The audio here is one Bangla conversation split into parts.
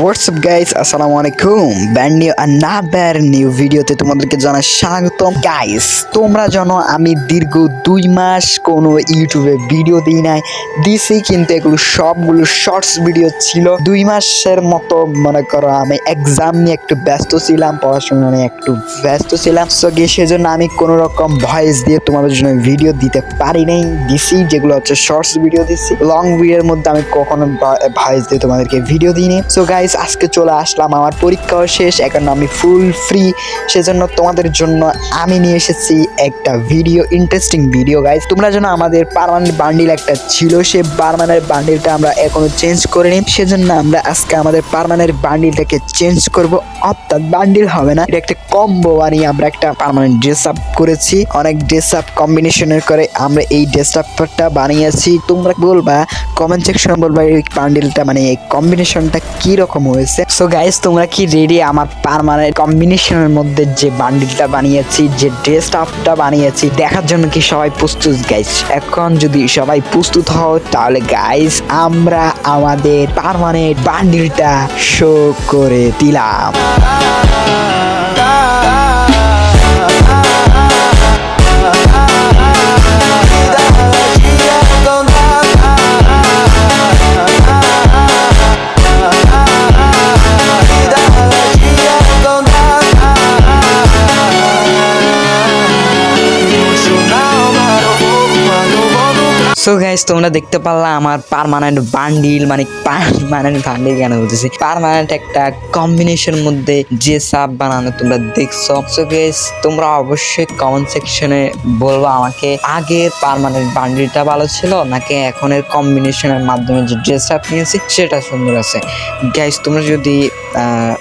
হোয়াটসঅ্যাপ গাইস আসসালামু আলাইকুম ব্যান্ড নিউ আনাদার নিউ ভিডিওতে তোমাদেরকে জানাই স্বাগতম। গাইস তোমরা জানো আমি দীর্ঘ দুই মাস কোনো ইউটিউবে ভিডিও দিই নাই। দিছি কিন্তু এগুলো সবগুলো শর্টস ভিডিও ছিল। দুই মাসের মতো, মনে করো, আমি এক্সাম নিয়ে একটু ব্যস্ত ছিলাম, পড়াশোনা নিয়ে একটু ব্যস্ত ছিলাম। সো গিয়ে সেজন্য আমি কোনো রকম ভয়েস দিয়ে তোমাদের জন্য ভিডিও দিতে পারি নাই। দিছি, যেগুলো হচ্ছে শর্টস ভিডিও দিছি। লং ভিডিওর মধ্যে আমি কখনো ভয়েস দিয়ে তোমাদেরকে ভিডিও দিইনি সো গাইস আজকে চলে আসলাম, আমার পরীক্ষাও শেষ, এখন আমি ফুল ফ্রি সেজন্য তোমাদের জন্য আমি নিয়ে এসেছি একটা ভিডিও ইন্টারেস্টিং ভিডিও গাইস তোমরা যেন আমাদের পারমানেন্ট বান্ডিল একটা ছিল, সে পারমানেন্ট বান্ডিলটা আমরা এখনও চেঞ্জ করিনি। সেজন্য আমরা আজকে আমাদের পারমানেন্ট বান্ডিলটাকে চেঞ্জ করব। অর্থাৎ বান্ডিল হবে না, এটা একটা কম্বো বানিয়ে আমরা একটা পারমানেন্ট ড্রেস আপ করেছি। অনেক ড্রেস আপ কম্বিনেশনের করে আমরা এই ড্রেস আপটা বানিয়েছি। তোমরা বলবা কমেন্ট সেকশনে বলবা এই বান্ডিলটা মানে এই কম্বিনেশনটা কি রকম হয়েছে। সো গাইস তোমরা কি রেডি আমার পারমানেন্ট কম্বিনেশনের মধ্যে যে বান্ডিলটা বানিয়েছি, যে ড্রেস আপটা বানিয়েছি, দেখার জন্য কি সবাই প্রস্তুত? গাইস এখন যদি সবাই প্রস্তুত হও, তাহলে গাইস আমরা আমাদের পারমানেন্ট বান্ডিলটা শো করে দিলাম। সো গাইস তোমরা দেখতে পারলা আমার পারমানেন্ট বান্ডিল মানে পারমানেন্ট বান্ডিল কেন বলতেছি? পারমানেন্ট একটা কম্বিনেশন মধ্যে যে সাপ বানানো তোমরা দেখছ। সো গাইস তোমরা অবশ্যই কমেন্ট সেকশনে বলব আমাকে আগের পারমানেন্ট বান্ডিলটা ভালো ছিল নাকি এখনের কম্বিনেশনের মাধ্যমে যে ড্রেস আপ নিয়েছি সেটা সুন্দর আছে। গাইস তোমরা যদি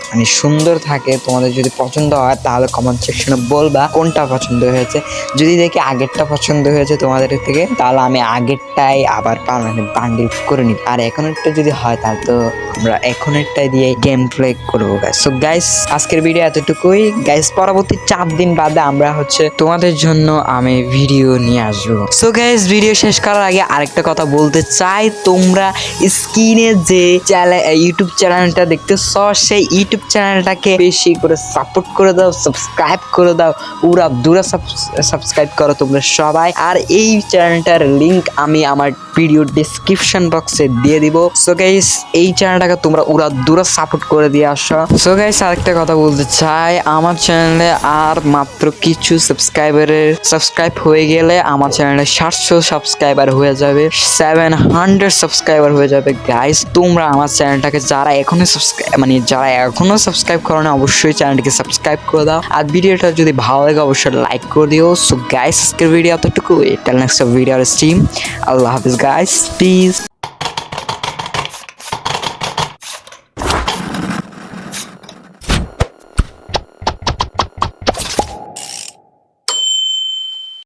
মানে সুন্দর থাকে, তোমাদের যদি পছন্দ হয়, তাহলে কমেন্ট সেকশনে বলবা কোনটা পছন্দ হয়েছে। যদি দেখি আগেরটা পছন্দ হয়েছে তোমাদের থেকে, তাহলে আমি আগেরটাই আবার পারমানেন্ট বান্ডিল করে নিই। আর এখনেরটা যদি হয়, তাহলে তো আমরা এখন এখনেরটাই দিয়ে গেম প্লে করব গাইস সো গাইস আজকের ভিডিও এতটুকুই। গাইস পরবর্তী চার দিন বাদে আমরা হচ্ছে তোমাদের জন্য আমি ভিডিও নিয়ে আসব। সো গাইস ভিডিও শেষ করার আগে আরেকটা কথা বলতে চাই। তোমরা স্ক্রিনে যে ইউটিউব চ্যানেলটা দেখতেছ, সেই ইউটিউব চ্যানেলটাকে বেশি করে সাপোর্ট করে দাও সাবস্ক্রাইব করে দাও। পুরা দূরা সাবস্ক্রাইব করো তোমরা সবাই। আর এই চ্যানেলটার লিংক আমি আমার ভিডিও ডিসক্রিপশন বক্সে দিয়ে দিব। সো গাইস এই চ্যানেলটাকে তোমরা উড়া দূরে সাপোর্ট করে দিয়ে আসো। সো গাইস আরেকটা কথা বলতে চাই, আমার চ্যানেলে আর মাত্র কিছু সাবস্ক্রাইবারের সাবস্ক্রাইব হয়ে গেলে আমার চ্যানেলে সাতশো সাবস্ক্রাইবার হয়ে যাবে সেভেন হান্ড্রেড সাবস্ক্রাইবার হয়ে যাবে। গাইস তোমরা আমার চ্যানেলটাকে যারা এখনও সাবস্ক্রাইব মানে যারা এখনও সাবস্ক্রাইব করো না অবশ্যই চ্যানেলটিকে সাবস্ক্রাইব করে দাও। আর ভিডিওটা যদি ভালো লাগে, অবশ্যই লাইক করে দিও। সো গাইস আজকের ভিডিও এতটুকু এটা next video stream Allah Hafiz guys please